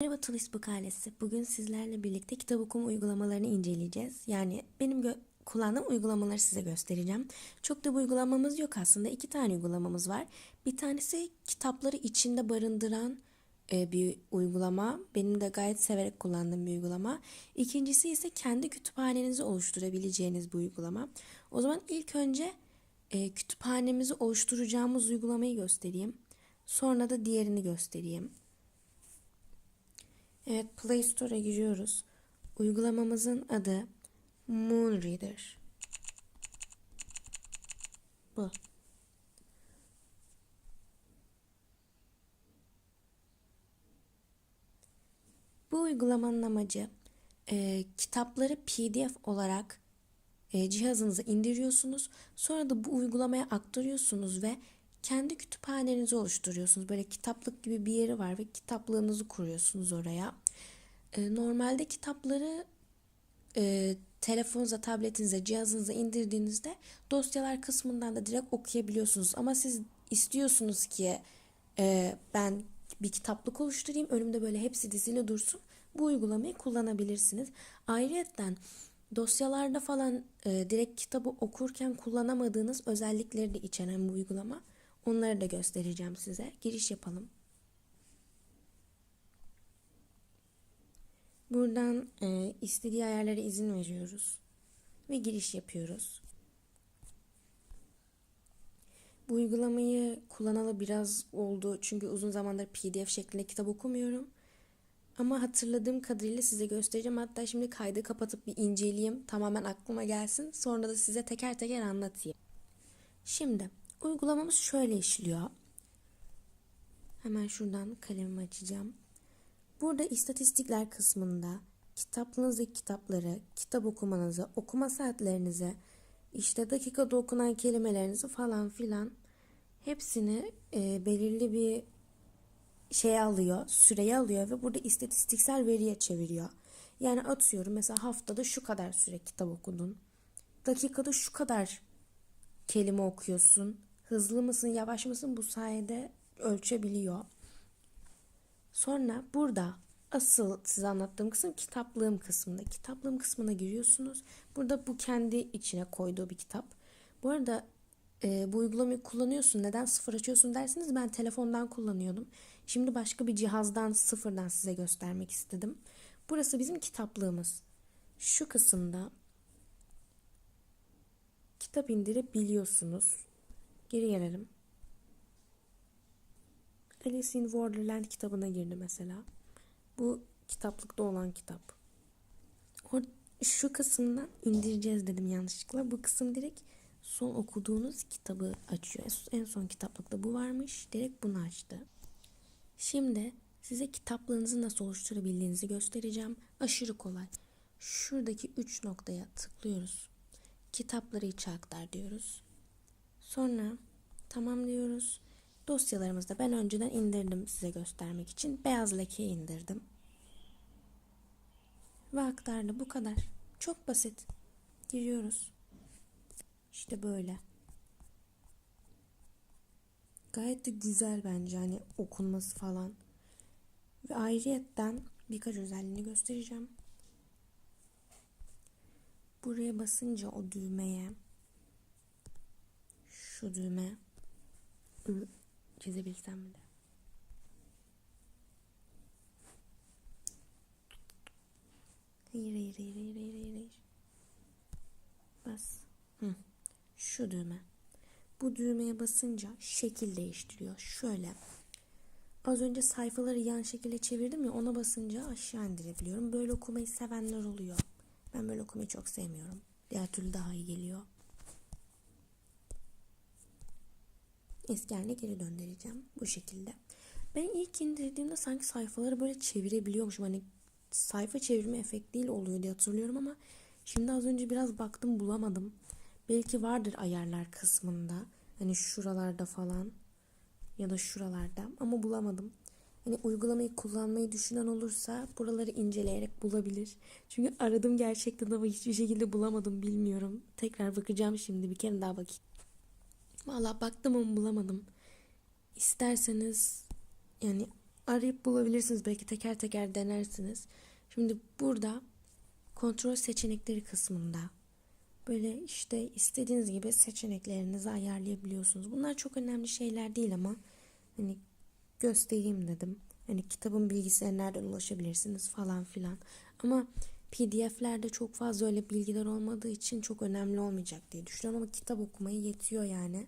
Merhaba Tulisbook ailesi. Bugün sizlerle birlikte kitap okuma uygulamalarını inceleyeceğiz. Yani benim gö- kullandığım uygulamaları size göstereceğim. Çok da bir uygulamamız yok aslında. İki tane uygulamamız var. Bir tanesi kitapları içinde barındıran e, bir uygulama. Benim de gayet severek kullandığım bir uygulama. İkincisi ise kendi kütüphanenizi oluşturabileceğiniz bir uygulama. O zaman ilk önce e, kütüphanemizi oluşturacağımız uygulamayı göstereyim. Sonra da diğerini göstereyim. Evet Play Store'a giriyoruz. Uygulamamızın adı Moon Reader. Bu. Bu uygulamanın amacı e, kitapları PDF olarak e, cihazınıza indiriyorsunuz. Sonra da bu uygulamaya aktarıyorsunuz ve kendi kütüphanenizi oluşturuyorsunuz. Böyle kitaplık gibi bir yeri var ve kitaplığınızı kuruyorsunuz oraya. E, normalde kitapları e, telefonunuza, tabletinize, cihazınıza indirdiğinizde dosyalar kısmından da direkt okuyabiliyorsunuz. Ama siz istiyorsunuz ki e, ben bir kitaplık oluşturayım, önümde böyle hepsi dizili dursun. Bu uygulamayı kullanabilirsiniz. Ayrıca dosyalarda falan e, direkt kitabı okurken kullanamadığınız özellikleri de içeren bu uygulama. Onları da göstereceğim size. Giriş yapalım. Buradan e, istediği ayarlara izin veriyoruz ve giriş yapıyoruz. Bu uygulamayı kullanalı biraz oldu çünkü uzun zamandır PDF şeklinde kitap okumuyorum. Ama hatırladığım kadarıyla size göstereceğim. Hatta şimdi kaydı kapatıp bir inceleyeyim. Tamamen aklıma gelsin. Sonra da size teker teker anlatayım. Şimdi uygulamamız şöyle işliyor. Hemen şuradan kalemimi açacağım. Burada istatistikler kısmında kitaplığınızdaki kitapları, kitap okumanızı, okuma saatlerinizi, işte dakikada okunan kelimelerinizi falan filan hepsini e, belirli bir şey alıyor, süreyi alıyor ve burada istatistiksel veriye çeviriyor. Yani atıyorum mesela haftada şu kadar süre kitap okudun. Dakikada şu kadar kelime okuyorsun. Hızlı mısın, yavaş mısın bu sayede ölçebiliyor. Sonra burada asıl size anlattığım kısım kitaplığım kısmında. Kitaplığım kısmına giriyorsunuz. Burada bu kendi içine koyduğu bir kitap. Bu arada e, bu uygulamayı kullanıyorsun. Neden sıfır açıyorsun dersiniz. Ben telefondan kullanıyordum. Şimdi başka bir cihazdan sıfırdan size göstermek istedim. Burası bizim kitaplığımız. Şu kısımda kitap indirebiliyorsunuz. Geri gelelim. Alice in Wonderland kitabına girdi mesela. Bu kitaplıkta olan kitap. Or şu kısımdan indireceğiz dedim yanlışlıkla. Bu kısım direkt son okuduğunuz kitabı açıyor. En son kitaplıkta bu varmış. Direkt bunu açtı. Şimdi size kitaplığınızı nasıl oluşturabildiğinizi göstereceğim. Aşırı kolay. Şuradaki üç noktaya tıklıyoruz. Kitapları içe aktar diyoruz. Sonra tamam diyoruz. Dosyalarımızda ben önceden indirdim size göstermek için. Beyaz leke indirdim. Ve aktardı bu kadar. Çok basit. Giriyoruz. İşte böyle. Gayet de güzel bence hani okunması falan. Ve ayrıyetten birkaç özelliğini göstereceğim. Buraya basınca o düğmeye şu düğme çizebilsem de. Hayır hayır hayır hayır hayır hayır. hayır. Bas. Hı. Şu düğme. Bu düğmeye basınca şekil değiştiriyor. Şöyle. Az önce sayfaları yan şekilde çevirdim ya ona basınca aşağı indirebiliyorum. Böyle okumayı sevenler oluyor. Ben böyle okumayı çok sevmiyorum. Diğer türlü daha iyi geliyor. Eski haline geri döndüreceğim bu şekilde. Ben ilk indirdiğimde sanki sayfaları böyle çevirebiliyormuşum. Hani sayfa çevirme efektiyle oluyor diye hatırlıyorum ama şimdi az önce biraz baktım bulamadım. Belki vardır ayarlar kısmında. Hani şuralarda falan ya da şuralarda ama bulamadım. Hani uygulamayı kullanmayı düşünen olursa buraları inceleyerek bulabilir. Çünkü aradım gerçekten ama hiçbir şekilde bulamadım bilmiyorum. Tekrar bakacağım şimdi bir kere daha bakayım. Valla baktım ama bulamadım. İsterseniz yani arayıp bulabilirsiniz. Belki teker teker denersiniz. Şimdi burada kontrol seçenekleri kısmında böyle işte istediğiniz gibi seçeneklerinizi ayarlayabiliyorsunuz. Bunlar çok önemli şeyler değil ama hani göstereyim dedim. Hani kitabın bilgisine nereden ulaşabilirsiniz falan filan. Ama PDF'lerde çok fazla öyle bilgiler olmadığı için çok önemli olmayacak diye düşünüyorum ama kitap okumayı yetiyor yani.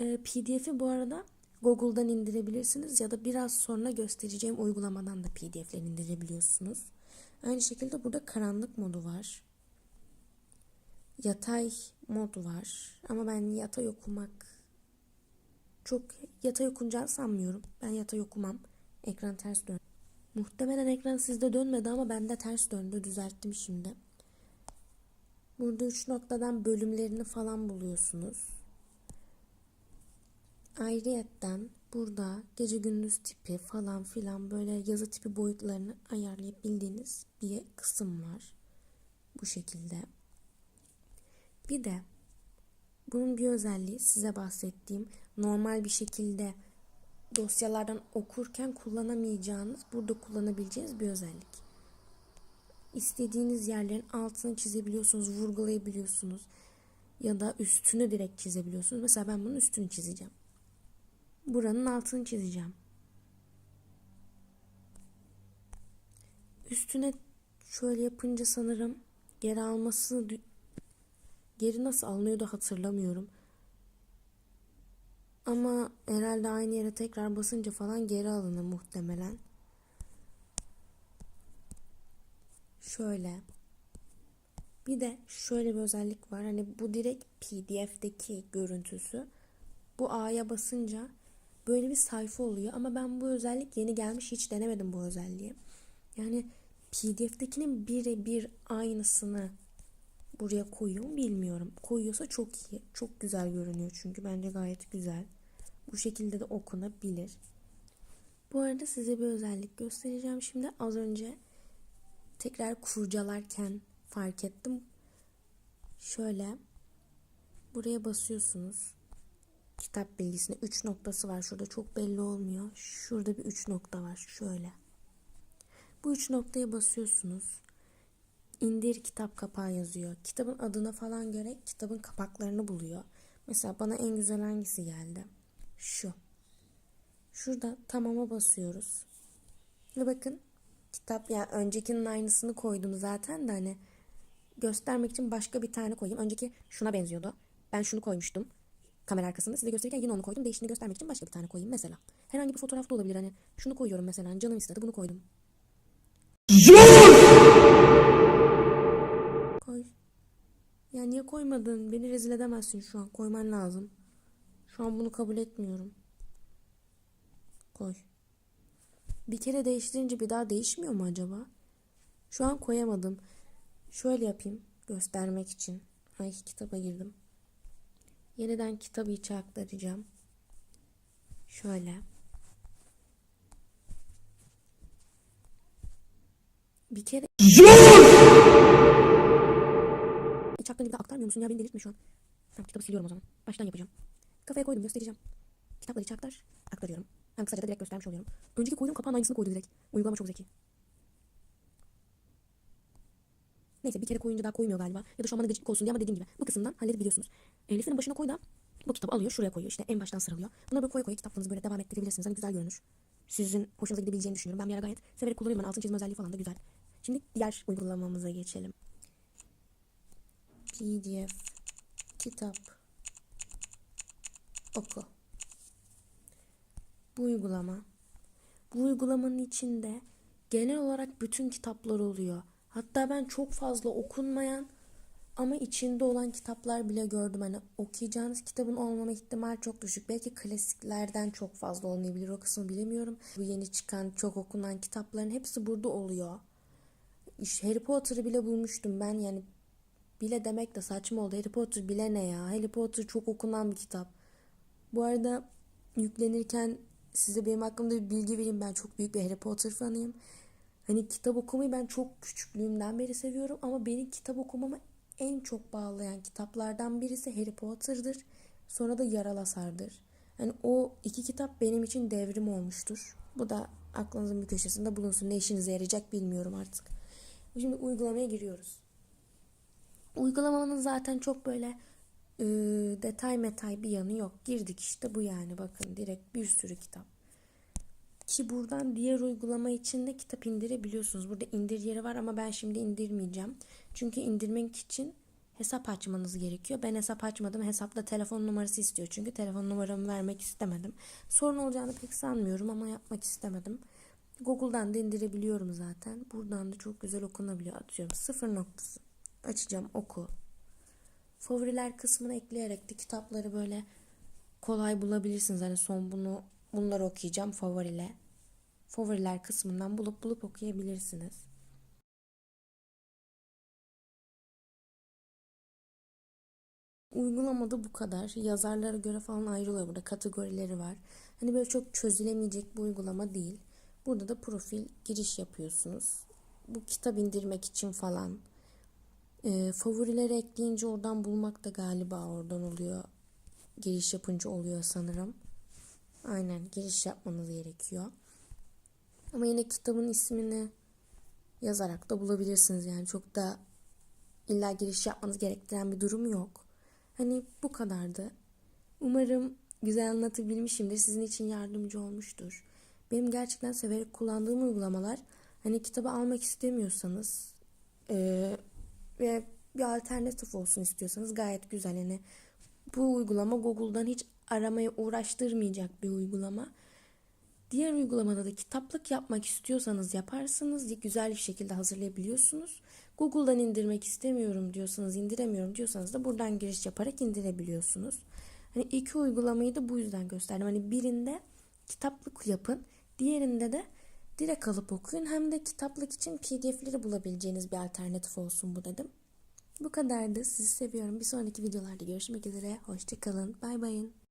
Ee, PDF'i bu arada Google'dan indirebilirsiniz ya da biraz sonra göstereceğim uygulamadan da PDF'leri indirebiliyorsunuz. Aynı şekilde burada karanlık modu var. Yatay mod var. Ama ben yatay okumak çok yatay okunacağını sanmıyorum. Ben yatay okumam. Ekran ters dön. Muhtemelen ekran sizde dönmedi ama bende ters döndü. Düzelttim şimdi. Burada üç noktadan bölümlerini falan buluyorsunuz. Ayrıyetten burada gece gündüz tipi falan filan böyle yazı tipi boyutlarını ayarlayabildiğiniz bir kısım var. Bu şekilde. Bir de bunun bir özelliği size bahsettiğim normal bir şekilde dosyalardan okurken kullanamayacağınız, burada kullanabileceğiniz bir özellik. İstediğiniz yerlerin altını çizebiliyorsunuz, vurgulayabiliyorsunuz ya da üstünü direkt çizebiliyorsunuz. Mesela ben bunun üstünü çizeceğim. Buranın altını çizeceğim. Üstüne şöyle yapınca sanırım geri alması geri nasıl alınıyordu hatırlamıyorum. Ama herhalde aynı yere tekrar basınca falan geri alınır muhtemelen. Şöyle. Bir de şöyle bir özellik var. Hani bu direkt PDF'deki görüntüsü. Bu A'ya basınca böyle bir sayfa oluyor. Ama ben bu özellik yeni gelmiş hiç denemedim bu özelliği. Yani PDF'dekinin birebir aynısını buraya koyuyor mu bilmiyorum. Koyuyorsa çok iyi. Çok güzel görünüyor çünkü bence gayet güzel. Bu şekilde de okunabilir. Bu arada size bir özellik göstereceğim. Şimdi az önce tekrar kurcalarken fark ettim. Şöyle buraya basıyorsunuz. Kitap bilgisine 3 noktası var. Şurada çok belli olmuyor. Şurada bir 3 nokta var. Şöyle. Bu 3 noktaya basıyorsunuz. İndir kitap kapağı yazıyor. Kitabın adına falan göre kitabın kapaklarını buluyor. Mesela bana en güzel hangisi geldi? Şu. Şurada tamama basıyoruz. Ve bakın kitap yani öncekinin aynısını koydum zaten de hani göstermek için başka bir tane koyayım. Önceki şuna benziyordu. Ben şunu koymuştum. Kamera arkasında size gösterirken yine onu koydum. Değiştiğini göstermek için başka bir tane koyayım mesela. Herhangi bir fotoğrafta olabilir hani. Şunu koyuyorum mesela. Hani canım istedi bunu koydum. Koy. Ya niye koymadın? Beni rezil edemezsin şu an. Koyman lazım. Şu an bunu kabul etmiyorum. Koy. Bir kere değiştirince bir daha değişmiyor mu acaba? Şu an koyamadım. Şöyle yapayım göstermek için. Ay kitaba girdim. Yeniden kitabı içe aktaracağım. Şöyle. Bir kere... İç aktarınca bir daha aktarmıyor musun ya? Beni delirtme şu an. Tamam kitabı siliyorum o zaman. Baştan yapacağım. Kafaya koydum göstereceğim. Kitapları içe aktar. Aktarıyorum. Hem kısaca da direkt göstermiş oluyorum. Önceki koyduğum kapağın aynısını koydu direkt. Uygulama çok zeki. Neyse bir kere koyunca daha koymuyor galiba. Ya da şu an bana gıcık olsun diye ama dediğim gibi bu kısımdan halledebiliyorsunuz. E, başına koy da bu kitabı alıyor şuraya koyuyor. İşte en baştan sıralıyor. Bunları böyle koya koya kitaplarınızı böyle devam ettirebilirsiniz. Hani güzel görünür. Sizin hoşunuza gidebileceğini düşünüyorum. Ben bir ara gayet severek kullanıyorum. Ben altın çizme özelliği falan da güzel. Şimdi diğer uygulamamıza geçelim. PDF kitap oku. Bu uygulama. Bu uygulamanın içinde genel olarak bütün kitaplar oluyor. Hatta ben çok fazla okunmayan ama içinde olan kitaplar bile gördüm. Hani okuyacağınız kitabın olmama ihtimali çok düşük. Belki klasiklerden çok fazla olmayabilir. O kısmı bilemiyorum. Bu yeni çıkan çok okunan kitapların hepsi burada oluyor. İşte Harry Potter'ı bile bulmuştum ben. Yani bile demek de saçma oldu. Harry Potter bile ne ya? Harry Potter çok okunan bir kitap. Bu arada yüklenirken size benim hakkımda bir bilgi vereyim. Ben çok büyük bir Harry Potter fanıyım. Hani kitap okumayı ben çok küçüklüğümden beri seviyorum ama beni kitap okumama en çok bağlayan kitaplardan birisi Harry Potter'dır. Sonra da Yaralasar'dır. Yani o iki kitap benim için devrim olmuştur. Bu da aklınızın bir köşesinde bulunsun. Ne işinize yarayacak bilmiyorum artık. Şimdi uygulamaya giriyoruz. Uygulamanın zaten çok böyle e, detay metay bir yanı yok. Girdik işte bu yani bakın direkt bir sürü kitap. Ki buradan diğer uygulama için de kitap indirebiliyorsunuz. Burada indir yeri var ama ben şimdi indirmeyeceğim. Çünkü indirmek için hesap açmanız gerekiyor. Ben hesap açmadım. Hesapta telefon numarası istiyor. Çünkü telefon numaramı vermek istemedim. Sorun olacağını pek sanmıyorum ama yapmak istemedim. Google'dan da indirebiliyorum zaten. Buradan da çok güzel okunabiliyor. Atıyorum sıfır noktası. Açacağım oku. Favoriler kısmına ekleyerek de kitapları böyle kolay bulabilirsiniz. Hani son bunu bunları okuyacağım favorile. Favoriler kısmından bulup bulup okuyabilirsiniz. Uygulamada bu kadar. Yazarlara göre falan ayrılıyor burada. Kategorileri var. Hani böyle çok çözülemeyecek bir uygulama değil. Burada da profil giriş yapıyorsunuz. Bu kitap indirmek için falan. E, favorileri ekleyince oradan bulmak da galiba oradan oluyor. Giriş yapınca oluyor sanırım. Aynen giriş yapmanız gerekiyor. Ama yine kitabın ismini yazarak da bulabilirsiniz. Yani çok da illa giriş yapmanız gerektiren bir durum yok. Hani bu kadardı. Umarım güzel anlatabilmişimdir. Sizin için yardımcı olmuştur. Benim gerçekten severek kullandığım uygulamalar hani kitabı almak istemiyorsanız eee, ve bir alternatif olsun istiyorsanız gayet güzel. Yani bu uygulama Google'dan hiç aramaya uğraştırmayacak bir uygulama. Diğer uygulamada da kitaplık yapmak istiyorsanız yaparsınız. Güzel bir şekilde hazırlayabiliyorsunuz. Google'dan indirmek istemiyorum diyorsanız, indiremiyorum diyorsanız da buradan giriş yaparak indirebiliyorsunuz. Hani iki uygulamayı da bu yüzden gösterdim. Hani birinde kitaplık yapın, diğerinde de direkt alıp okuyun. Hem de kitaplık için PDF'leri bulabileceğiniz bir alternatif olsun bu dedim. Bu kadardı. Sizi seviyorum. Bir sonraki videolarda görüşmek üzere. Hoşçakalın. Bay bayın.